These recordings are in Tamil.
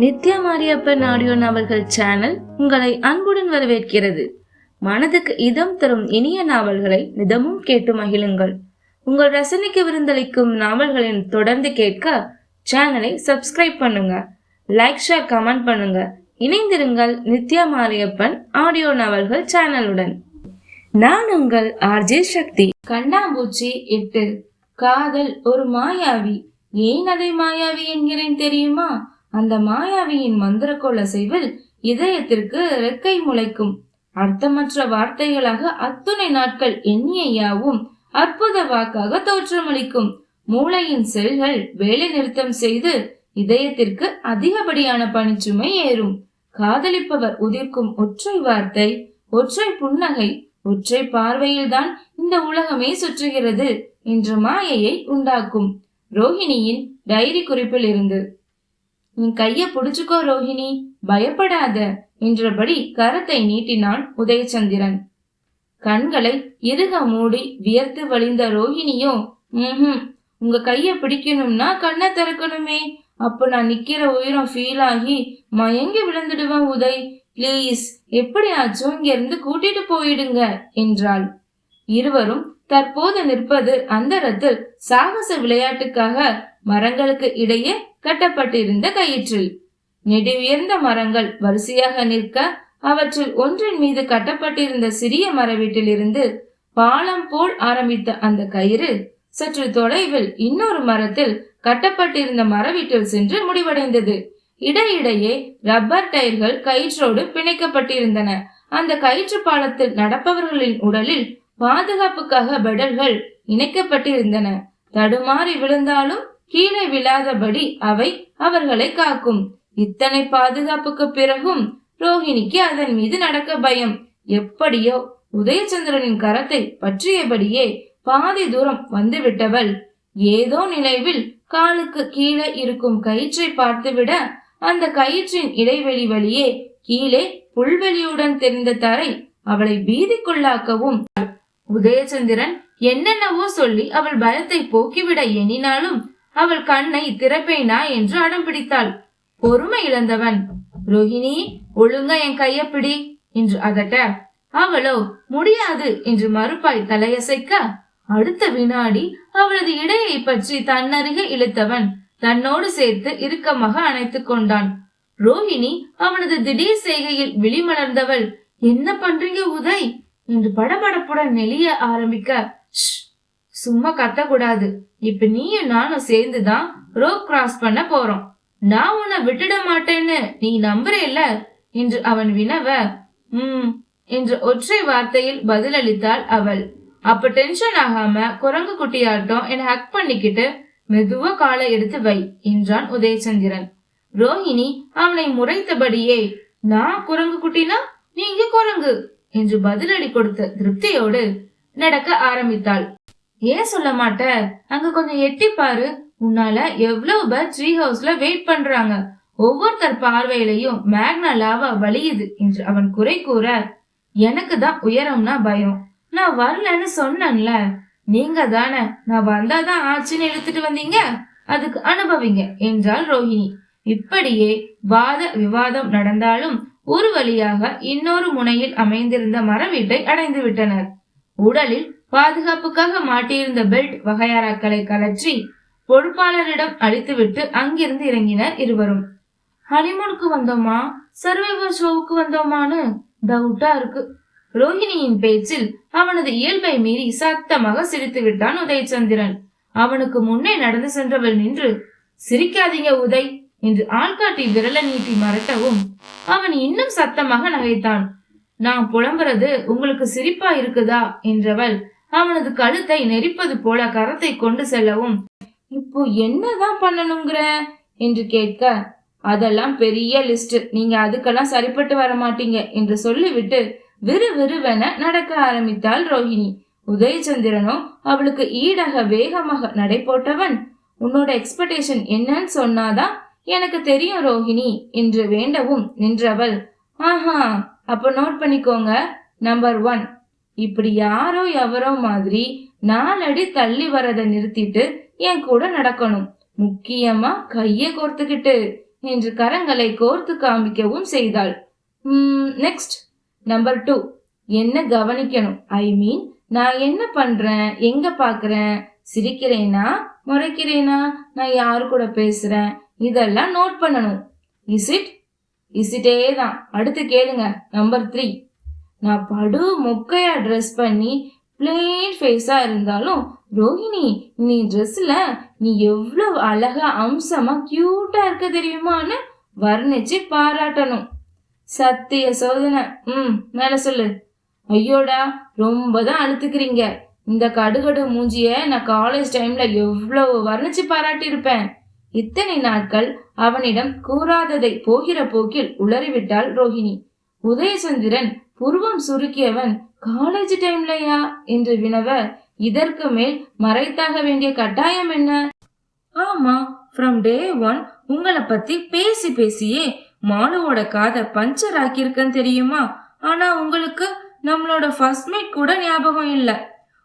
நித்யா மாரியப்பன் ஆடியோ நாவல்கள் சேனல் உங்களை அன்புடன் வரவேற்கிறது. மனதுக்கு இதம் தரும் இனிய நாவல்களை நிதமும் கேட்டு மகிழுங்கள். உங்கள் ரசனைக்கு விருந்தளிக்கும் நாவல்களின் தொடர்ந்து கேட்க சேனலை சப்ஸ்கிரைப் பண்ணுங்க. லைக் ஷேர் கமெண்ட் பண்ணுங்க. இணைந்திருங்கள் நித்யா மாரியப்பன் ஆடியோ நாவல்கள் சேனலுடன். நான் உங்கள் ஆர்ஜே சக்தி. கண்ணாம்பூச்சி எட்டு காதல் ஒரு மாயாவி. ஏன் அதை மாயாவி என்கிறேன் தெரியுமா? அந்த மாயாவியின் மந்திரக்கோல செய்வில் இதயத்திற்கு ரெக்கை முளைக்கும். அர்த்தமற்ற வார்த்தைகளாக அத்துணை நாட்கள் எண்ணிய யாவும் அற்புத வாக்காக தோற்றமளிக்கும். மூளையின் செல்கள் வேலை நிறுத்தம் செய்து இதயத்திற்கு அதிகப்படியான பணிச்சுமை ஏறும். காதலிப்பவர் உதிர்க்கும் ஒற்றை வார்த்தை ஒற்றை புன்னகை ஒற்றை பார்வையில்தான் இந்த உலகமே சுற்றுகிறது என்ற மாயையை உண்டாக்கும். ரோஹிணியின் டைரி குறிப்பில் இருந்து உன் கைய புடிச்சுக்கோ ரோஹிணி. பயப்படாத என்றபடி கரத்தை நீட்டினான் உதயச்சந்திரன். கண்களை இறுக மூடி வியர்த்து வழிந்த ரோஹிணியோ ம் உங்க கைய பிடிக்கணும்னா கண்ணை திறக்கணுமே. அப்ப நான் நிக்கிற உயிரம் ஃபீல் ஆகி மயங்கி விழுந்துடுவேன் உதய். ப்ளீஸ் எப்படியாச்சும் இங்க இருந்து கூட்டிட்டு போயிடுங்க என்றாள். இருவரும் தற்போது நிற்பது அந்தரத்தில் சாகச விளையாட்டுக்காக மரங்களுக்கு இடையே கட்டப்பட்டிருந்த கயிற்றில். நெடு உயர்ந்த மரங்கள் வரிசையாக நிற்க அவற்றில் ஒன்றின் மீது கட்டப்பட்டிருந்த சிறிய மரவீட்டிலிருந்து பாலம் போல் ஆரம்பித்த அந்த கயிறு சற்று தொலைவில் இன்னொரு மரத்தில் கட்டப்பட்டிருந்த மரவீட்டில் சென்று முடிவடைந்தது. இடையிடையே ரப்பர் டயர்கள் கயிற்றோடு பிணைக்கப்பட்டிருந்தன. அந்த கயிற்று பாலத்தில் நடப்பவர்களின் உடலில் பாதுகாப்புக்காக பெடல்கள் இணைக்கப்பட்டிருந்தன. தடுமாறி விழுந்தாலும் கீழே விழாதபடி அவை அவர்களை காக்கும். இத்தனை பாதுகாப்புக்கு பிறகும் ரோஹிணிக்கு அதன் மீது நடக்க பயம். எப்படியோ உதயச்சந்திரனின் கரத்தை பற்றியபடியே பாதி தூரம் வந்துவிட்டவள். ஏதோ நினைவில் காலுக்கு கீழே இருக்கும் கயிற்றை பார்த்துவிட அந்த கயிற்றின் இடைவெளி வழியே கீழே புல்வெளியுடன் தெரிந்த தரை அவளை பீதிக்குள்ளாக்கவும் உதயச்சந்திரன் என்னென்னவோ சொல்லி அவள் பயத்தை போக்கிவிட எண்ணினாலும் அவள் கண்ணை திறப்பேனா என்று அடம் பிடித்தாள். பொறுமை இழந்தவன். ரோஹிணி ஒழுங்கா என் கைய பிடி என்று அதட்ட அவளோ முடியாது என்று மறுப்பாய் தலையசைக்க அடுத்த வினாடி அவளது இடையை பற்றி தன்னருகே இழுத்தவன் தன்னோடு சேர்த்து இறுக்கமாக அணைத்துக் கொண்டான். ரோஹிணி அவனது திடீர் செய்கையில் விழிமலர்ந்தவள் என்ன பண்றீங்க உதய்? என்று படபடப்புடன் நெளிய ஆரம்பிக்க சும்மா கத்தக்கூடாது. இப்ப நீயும் நானும் சேர்ந்துதான் ரோப் கிராஸ் பண்ண போறோம். நான் உன்னை விட்டுட மாட்டேன்னு நீ நம்புறேல்ல? என்று அவன் வினவ ம் என்று ஒற்றை வார்த்தையில் பதிலளித்தாள் அவள். அப்ப டென்ஷன் ஆகாம குரங்கு குட்டியாட்டம் என்னை ஹக் பண்ணிக்கிட்டு மெதுவா காலை எடுத்து வை என்றான் உதயச்சந்திரன். ரோஹிணி அவனை முறைத்தபடியே நான் குரங்கு குட்டினா நீங்க குரங்கு என்று பதிலடி கொடுத்த திருப்தியோடு நடக்க ஆரம்பித்தாள். ஏன் சொல்ல மாட்ட அங்க கொஞ்சம் எட்டி பாரு. உன்னால எவ்வளவு பேர் ட்ரீ ஹவுஸ்ல வெயிட் பண்றாங்க. ஒவ்வொருத்தர் பார்வையிலையும் மேக்னா லாவா வலியுது என்று அவன் குறை கூற எனக்கு தான் உயரம்னா பயம். நான் வரலன்னு சொன்னேன்ல. நீங்க தானே? நான் வந்தாதான் ஆச்சுன்னு இழுத்துட்டு வந்தீங்க? அதுக்கு அனுபவிங்க என்றாள் ரோஹிணி. இப்படியே வாத விவாதம் நடந்தாலும் ஒரு வழியாக இன்னொரு முனையில் அமைந்திருந்த மர வீட்டை அடைந்து விட்டனர். உடலில் பாதுகாப்புக்காக மாட்டியிருந்த பெல்ட் வகையாராக்களை கலற்றி பொறுப்பாளரிடம் அழித்துவிட்டு அங்கிருந்து இறங்கினர் இருவரும். ஹனிமூனுக்கு வந்தோமா? சர்வைவர் ஷோவுக்கு வந்தோமான்னு டவுட்டா இருக்கு. ரோஹிணியின் பேச்சில் அவனது இயல்பை மீறி சத்தமாக சிரித்து விட்டான் உதயச்சந்திரன். அவனுக்கு முன்னே நடந்து சென்றவள் நின்று சிரிக்காதீங்க உதய் என்று ஆள்காட்டி விரல நீட்டி மறட்டவும் அவன் இன்னும் சத்தமாக நகைத்தான். நான் புலம்புறது உங்களுக்கு சிரிப்பா இருக்குதா? என்றவள் அவனது கழுத்தை நெரிப்பது போல கரத்தை கொண்டு செல்லவும் இப்போ என்னதான் பண்ணணுங்கிற? என்று கேட்க அதெல்லாம் பெரிய லிஸ்ட் நீங்க அதுக்கெல்லாம் சரிப்பட்டு வர மாட்டீங்க என்று சொல்லிவிட்டு விறு விறுவென நடக்க ஆரம்பித்தாள் ரோஹிணி. உதயச்சந்திரனோ அவளுக்கு ஈடாக வேகமாக நடை போட்டவன் உன்னோட எக்ஸ்பெக்டேஷன் என்னன்னு சொன்னாதான் எனக்கு தெரியும் ரோஹிணி என்று வேண்டவும் நின்றவள். ஆஹா அப்ப நோட் பண்ணிக்கோங்க நம்பர் ஒன் இப்படி யாரோ எவரோ மாதிரி நாலடி தள்ளி வரதை நிறுத்திட்டு என் கூட நடக்கணும். முக்கியமா கைய கோர்த்துக்கிட்டு என்று கரங்களை கோர்த்து காமிக்கவும் செய்தாள். நெக்ஸ்ட் நம்பர் டூ என்ன கவனிக்கணும்? ஐ மீன் நான் என்ன பண்றேன்? எங்க பாக்குறேன்? சிரிக்கிறேனா? முறைக்கிறேனா? நான் யாரு கூட பேசுறேன்? இதெல்லாம் நோட் பண்ணணும். இஸ் இட் இசிட்டே தான் அடுத்து கேளுங்க. நம்பர் த்ரீ நான் படு மொக்கையா ட்ரெஸ் பண்ணி பிளெயின் ஃபேஸா இருந்தாலும் ரோஹிணி நீ ட்ரெஸ்ல நீ எவ்வளவு அழகா அம்சமா கியூட்டா இருக்க தெரியுமான்னு வர்ணிச்சு பாராட்டணும். சத்திய சோதனை. ம் மேல சொல்லு. ஐயோடா ரொம்ப தான் அழுத்துக்கிறீங்க. இந்த கடுகடு மூஞ்சிய நான் காலேஜ் டைம்ல எவ்வளவு வர்ணிச்சு பாராட்டியிருப்பேன். இத்தனை நாட்கள் அவனிடம் கூறாததை போகிற போக்கில் உளறிவிட்டாள் ரோஹிணி. உதயசந்திரன் புருவம் சுருக்கியவன் காலேஜ் டைம்லயா என்று வினவ இதற்கு மேல் மறைத்தாக வேண்டிய கட்டாயம் என்ன? ஆமா ஃப்ரம் டே ஒன் உங்களை பத்தி பேசி பேசியே மாலுவோட காதை பஞ்சர் ஆக்கியிருக்கேன்னு தெரியுமா? ஆனா உங்களுக்கு நம்மளோட ஃபர்ஸ்ட் மீட் கூட ஞாபகம் இல்ல.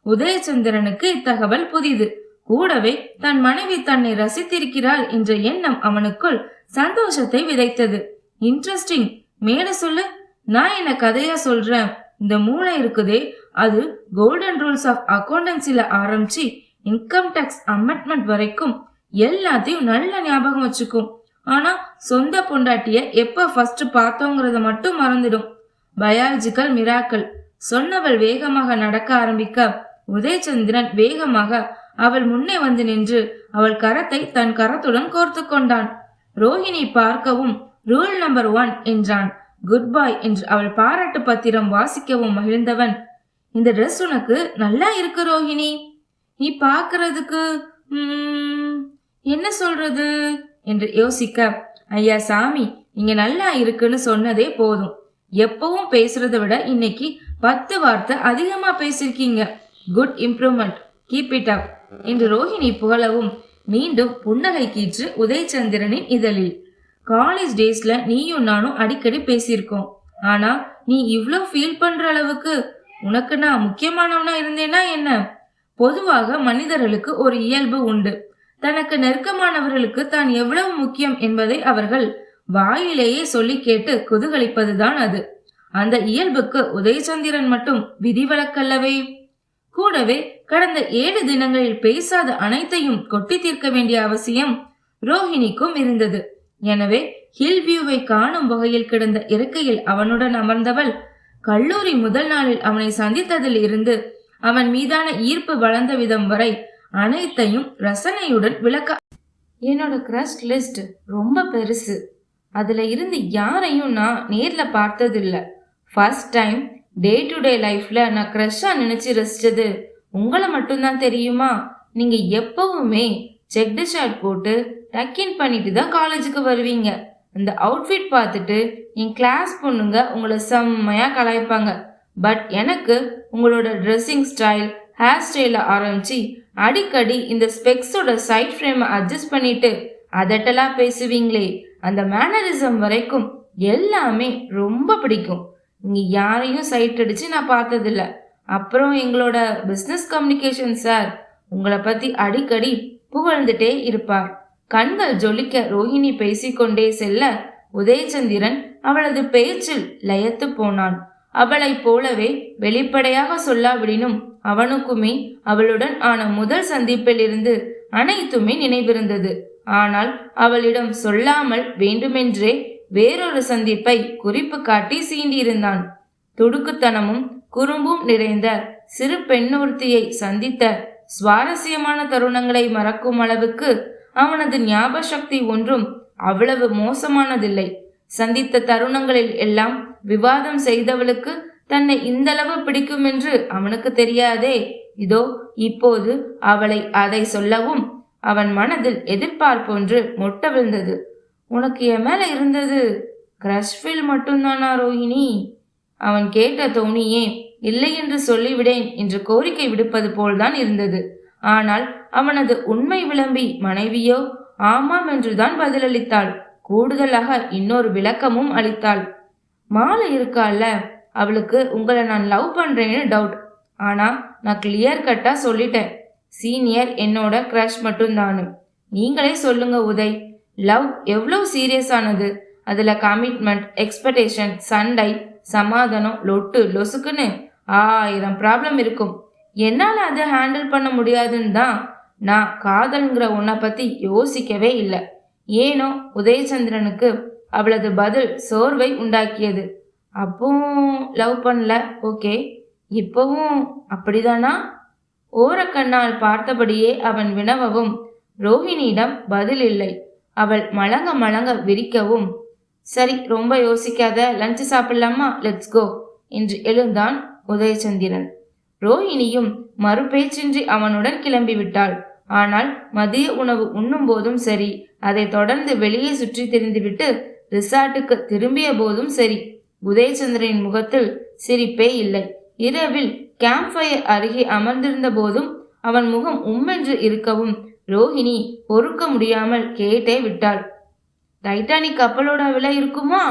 உதயச்சந்திரனுக்கு இத்தகவல் புதிது. கூடவே தன் மனைவி தன்னை ரசித்திருக்கிறாள் என்ற எண்ணம் அவனுக்குள் சந்தோஷத்தை விதைத்தது. இன்ட்ரெஸ்டிங் மேல சொல்லு. நான் என்ன கதையா சொல்றேன்? இந்த மூளை இருக்குதே அது கோல்டன் ரூல்ஸ் ஆஃப் அக்கௌண்டன்சில ஆரம்பிச்சு இன்கம் டேக்ஸ் அமெண்ட்மெண்ட் வரைக்கும் எல்லாத்தையும் நல்ல ஞாபகம் வச்சுக்கும். ஆனா சொந்த பொண்டாட்டிய எப்ப ஃபர்ஸ்ட் பார்த்தோங்கிறத மட்டும் மறந்துடும். பயாலஜிக்கல் மிராக்கள் சொன்னவள் வேகமாக நடக்க ஆரம்பிக்க உதயச்சந்திரன் வேகமாக அவள் முன்னே வந்து நின்று அவள் கரத்தை தன் கரத்துடன் கோர்த்து கொண்டான். ரோஹிணி பார்க்கவும் ரூல் நம்பர் ஒன் என்றான். குட் பாய் என்று அவள் பாராட்டு பத்திரம் வாசிக்கவும் மகிழ்ந்தவன். இந்த ட்ரெஸ் உனக்கு நல்லா இருக்கு ரோஹிணி. நீ பார்க்கறதுக்கு என்ன சொல்றது? என்று யோசிக்க. ஐயா சாமி நீங்க நல்லா இருக்குன்னு சொன்னதே போதும். எப்பவும் பேசுறத விட இன்னைக்கு பத்து வார்த்தை அதிகமா பேசிருக்கீங்க. Good improvement keep it up என்று ரோஹிணி புகழவும். மீண்டும் புன்னகை கீற்று உதயச்சந்திரனின் இதழில். காலேஜ் டேஸ்ல நீயும் நானும் அடிக்கடி பேசியிருக்கோம். ஆனா நீ இவ்வளோ ஃபீல் பண்ற அளவுக்கு உனக்கு நான் முக்கியமானவனா இருந்தேனா என்ன? பொதுவாக மனிதர்களுக்கு ஒரு இயல்பு உண்டு. தனக்கு நெருக்கமானவர்களுக்கு தான் எவ்வளவு முக்கியம் என்பதை அவர்கள் வாயிலேயே சொல்லி கேட்டு குதூகலிப்பதுதான் அது. அந்த இயல்புக்கு உதயச்சந்திரன் மட்டும் விதிவிலக்கல்லவே. கூடவே கடந்த ஏழு தினங்களில் பேசாத அனைத்தையும் கொட்டி தீர்க்க வேண்டிய அவசியம் ரோஹிணிக்கும் இருந்தது. எனவே ஹில் வியூவை காணும் வகையில் கிடந்த இருக்கையில் அவனுடன் அமர்ந்தவள் கல்லூரி முதல் நாளில் அவனை சந்தித்ததில் இருந்து அவன் மீதான ஈர்ப்பு வளர்ந்த விதம் வரை அனைத்தையும் ரசனையுடன் விளக்க என்னோட கிரஷ் லிஸ்ட் ரொம்ப பெருசு. அதுல இருந்து யாரையும் நான் நேர்ல பார்த்ததில்ல. First time day to day லைஃப்ல நான் க்ரஷ்ஷா நினைச்சு ரசிச்சது உங்களை மட்டும்தான் தெரியுமா? நீங்க எப்பவுமே செக்டு ஷர்ட் போட்டு டக்கின் பண்ணிட்டு தான் காலேஜுக்கு வருவீங்க. அந்த அவுட்ஃபிட் பார்த்துட்டு என் கிளாஸ் பொண்ணுங்க உங்களை செம்மையாக கலாய்ப்பாங்க. பட் எனக்கு உங்களோட ட்ரெஸ்ஸிங் ஸ்டைல் ஹேர் ஸ்டைலில் ஆரம்பித்து அடிக்கடி இந்த ஸ்பெக்ஸோட சைட் ஃப்ரேமை அட்ஜஸ்ட் பண்ணிட்டு அதட்டெல்லாம் பேசுவீங்களே. அந்த மேனரிசம் வரைக்கும் எல்லாமே ரொம்ப பிடிக்கும். இங்கே யாரையும் சைட் அடித்து நான் பார்த்ததில்ல. அப்புறம் எங்களோட பிஸ்னஸ் கம்யூனிகேஷன் சார் உங்களை பற்றி அடிக்கடி புகழ்ந்துட்டே இருப்பார். கண்கள் ஜொலிக்க ரோஹிணி பேசிக்கொண்டே செல்ல உதயச்சந்திரன் அவளது பேச்சில் லயத்து போனான். அவளைப் போலவே வெளிப்படையாக சொல்லாவிடினும் அவனுக்குமே அவளுடன் ஆன முதல் சந்திப்பிலிருந்து அனைத்துமே நினைவிருந்தது. ஆனால் அவளிடம் சொல்லாமல் வேண்டுமென்றே வேறொரு சந்திப்பை குறிப்பு காட்டி சீண்டியிருந்தான். துடுக்குத்தனமும் குறும்பும் நிறைந்த சிறு பெண்ணொருத்தியை சந்தித்த சுவாரஸ்யமான தருணங்களை மறக்கும் அளவுக்கு அவனது ஞாபக சக்தி ஒன்றும் அவ்வளவு மோசமானதில்லை. சந்தித்த தருணங்களில் எல்லாம் விவாதம் செய்தவளுக்கு தன்னை இந்தளவு பிடிக்கும் என்று அவனுக்கு தெரியாதே. இதோ இப்போது அவளை அதை சொல்லவும் அவன் மனதில் எதிர்பார்ப்பொன்று மொட்ட விழுந்தது. உனக்கு என் மேல இருந்தது கிரஷ்ஃபில் மட்டும்தானா ரோஹிணி? அவன் கேட்ட தோணியே இல்லை என்று சொல்லிவிடேன் என்று கோரிக்கை விடுப்பது போல்தான் இருந்தது. ஆனால் அவனது உண்மை விளம்பி மனைவியோ ஆமாம் என்றுதான் பதிலளித்தாள். கூடுதலாக இன்னொரு விளக்கமும் அளித்தாள். மாலை இருக்கால அவளுக்கு உங்களை நான் லவ் பண்றேன்னு டவுட். ஆனா நான் கிளியர் கட்டா சொல்லிட்டேன். சீனியர் என்னோட க்ரஷ் மட்டும்தானு நீங்களே சொல்லுங்க உதய். லவ் எவ்வளோ சீரியஸானது அதுல கமிட்மெண்ட் எக்ஸ்பெக்டேஷன் சண்டை சமாதானம் லொட்டு லொசுக்குன்னு ஆயிரம் ப்ராப்ளம் இருக்கும். என்னால் அதை ஹேண்டில் பண்ண முடியாதுன்னு தான் நான் காதல்ங்கிற உன்னை பற்றி யோசிக்கவே இல்லை. ஏனோ உதயச்சந்திரனுக்கு அவளது பதில் சோர்வை உண்டாக்கியது. அப்பவும் லவ் பண்ணல ஓகே. இப்போவும் அப்படிதானா? ஓரக்கண்ணால் பார்த்தபடியே அவன் வினவவும் ரோஹிணியிடம் பதில் இல்லை. அவள் மலங்க மலங்க விரிக்கவும் சரி ரொம்ப யோசிக்காத லஞ்ச் சாப்பிடலாமா? லெட்ஸ் கோ என்று எழுந்தான் உதயச்சந்திரன் ரோஹிணியும் மறுபேச்சின்றி அவனுடன் கிளம்பிவிட்டாள். ஆனால் மதிய உணவு உண்ணும் போதும் சரி. அதை தொடர்ந்து வெளியே சுற்றி திரிந்துவிட்டு ரிசார்ட்டுக்கு திரும்பிய போதும் சரி. உதயச்சந்திரனின் முகத்தில் சிரிப்பே இல்லை. இரவில் கேம்ப் ஃபயர் அருகே அமர்ந்திருந்த போதும் அவன் முகம் உம்மென்று இருக்கவும் ரோஹிணி பொறுக்க முடியாமல் கேட்டே விட்டாள். டைட்டானிக் கப்பலோட விலை இருக்குமா?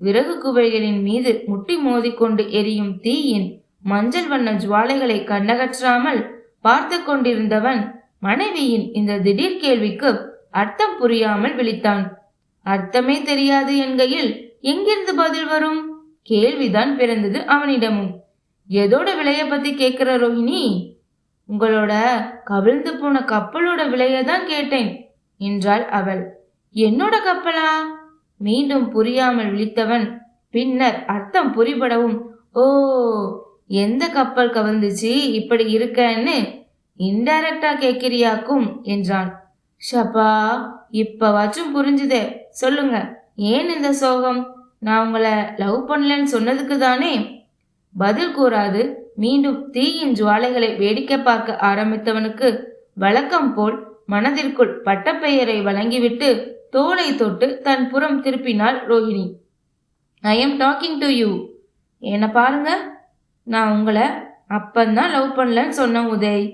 விறகு குவைகளின் மீது முட்டி மோதிக்கொண்டு எரியும் தீயின் மஞ்சள் வண்ண ஜுவாலைகளை கண்ணகற்றாமல் பார்த்து கொண்டிருந்தவன் மனைவியின் இந்த திடீர் கேள்விக்கு அர்த்தம் புரியாமல் விழித்தான். அர்த்தமே தெரியாது என்கையில். எங்கிருந்து பதில் வரும்? கேள்விதான் பிறந்தது அவனிடமும். எதோட விலைய பத்தி கேட்கிற ரோஹிணி? உங்களோட கவிழ்ந்து போன கப்பலோட விலைய தான் கேட்டேன் என்றாள் அவள். என்னோட கப்பலா? மீண்டும் புரியாமல் விழித்தவன் பின்னர் அர்த்தம் புரிபடவும் ஓ எந்த கப்பல் கவர்ந்துச்சு இப்படி இருக்கன்னு இன்டைரக்டா கேட்கிறியாக்கும் என்றான். ஷப்பா இப்பவாச்சும் புரிஞ்சுதே சொல்லுங்க ஏன் இந்த சோகம்? நான் உங்களை லவ் பண்ணலன்னு சொன்னதுக்கு தானே? பதில் கூறாது மீண்டும் தீயின் ஜுவாலைகளை வேடிக்கை பார்க்க ஆரம்பித்தவனுக்கு வழக்கம் போல் மனதிற்குள் பட்டப்பெயரை வழங்கிவிட்டு தோலை தொட்டு தன் புறம் திருப்பினாள் Rohini. I am talking to you என்ன பாருங்க நான் உங்களை அப்பந்தான் லவ் பண்ணலன்னு சொன்னேன் உதய்.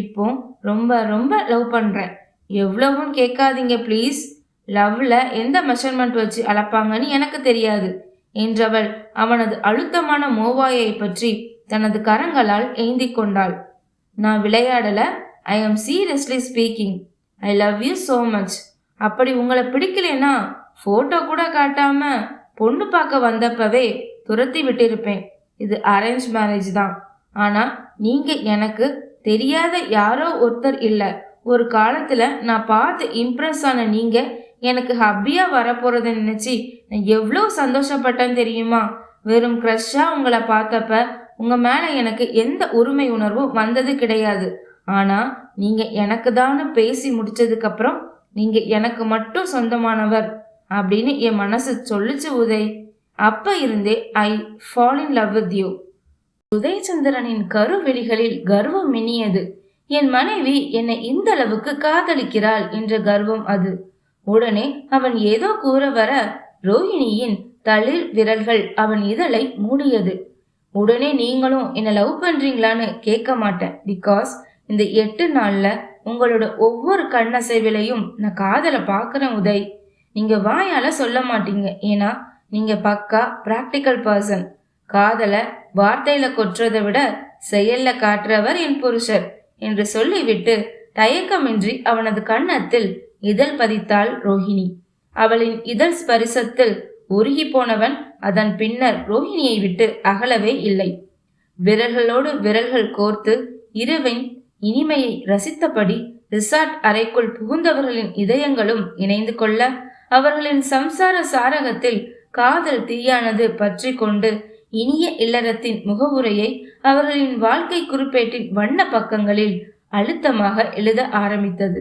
இப்போ ரொம்ப ரொம்ப லவ் பண்ணுறேன் எவ்வளவும் கேட்காதீங்க ப்ளீஸ் லவ்வில் எந்த மெஷர்மெண்ட் வச்சு அளப்பாங்கன்னு எனக்கு தெரியாது. என்றவள் அவனது அழுத்தமான மோவாயை பற்றி தனது கரங்களால் ஏந்தி கொண்டாள். நான் விளையாடல. I am seriously speaking I love you so much அப்படி உங்களை பிடிக்கலனா ஃபோட்டோ கூட காட்டாம பொண்ணு பார்க்க வந்தப்பவே துரத்தி விட்டிருப்பேன். இது அரேஞ்ச் மேரேஜ் தான். ஆனால் நீங்கள் எனக்கு தெரியாத யாரோ ஒருத்தர் இல்லை. ஒரு காலத்தில் நான் பார்த்து இம்ப்ரெஸ் ஆன நீங்கள் எனக்கு ஹப்பியாக வரப்போகிறத நினச்சி நான் எவ்வளோ சந்தோஷப்பட்டேன்னு தெரியுமா? வெறும் க்ரஷ்ஷாக உங்களை பார்த்தப்ப உங்கள் மேலே எனக்கு எந்த உரிமை உணர்வும் வந்தது கிடையாது. ஆனால் நீங்கள் எனக்கு தானு பேசி முடித்ததுக்கப்புறம் நீங்கள் எனக்கு மட்டும் சொந்தமானவர் அப்படின்னு என் மனசு சொல்லிச்சு உதய். அப்ப இருந்தே I fall in love with you உதயச்சந்திரனின் கருவெளிகளில் கர்வம் மின்னியது. என் மனைவி என்னை இந்த அளவுக்கு காதலிக்கிறாள் என்ற கர்வம் அது. உடனே அவன் ஏதோ கூற வர ரோஹிணியின் தளிர் விரல்கள் அவன் இதழை மூடியது. உடனே நீங்களும் என்னை லவ் பண்றீங்களான்னு கேட்க மாட்டேன். பிகாஸ் இந்த எட்டு நாள்ல உங்களோட ஒவ்வொரு கண்ணசைவிலையும் நான் காதலை பார்க்குறேன் உதய். நீங்க வாயால சொல்ல மாட்டீங்க. ஏன்னா நீங்க பக்கா பிராக்டிக்கல் பர்சன் காதலை வார்த்தையில கொற்றதை விட செயல்ல காட்டுறவர் என் புருஷர் என்று சொல்லிவிட்டு தயக்கமின்றி அவனது கன்னத்தில் இதழ் பதித்தாள் ரோஹிணி. அவளின் இதழ் ஸ்பரிசத்தில் உருகி போனவன் அதன் பின்னர் ரோஹிணியை விட்டு அகலவே இல்லை. விரல்களோடு விரல்கள் கோர்த்து இரவின் இனிமையை ரசித்தபடி ரிசார்ட் அறைக்குள் புகுந்தவர்களின் இதயங்களும் இணைந்து கொள்ள அவர்களின் சம்சார சாரகத்தில் காதல் தீயானது பற்றி கொண்டு இனிய இல்லறத்தின் முகவுரையை அவர்களின் வாழ்க்கை குறிப்பேட்டின் வண்ண பக்கங்களில் அழுத்தமாக எழுத ஆரம்பித்தது.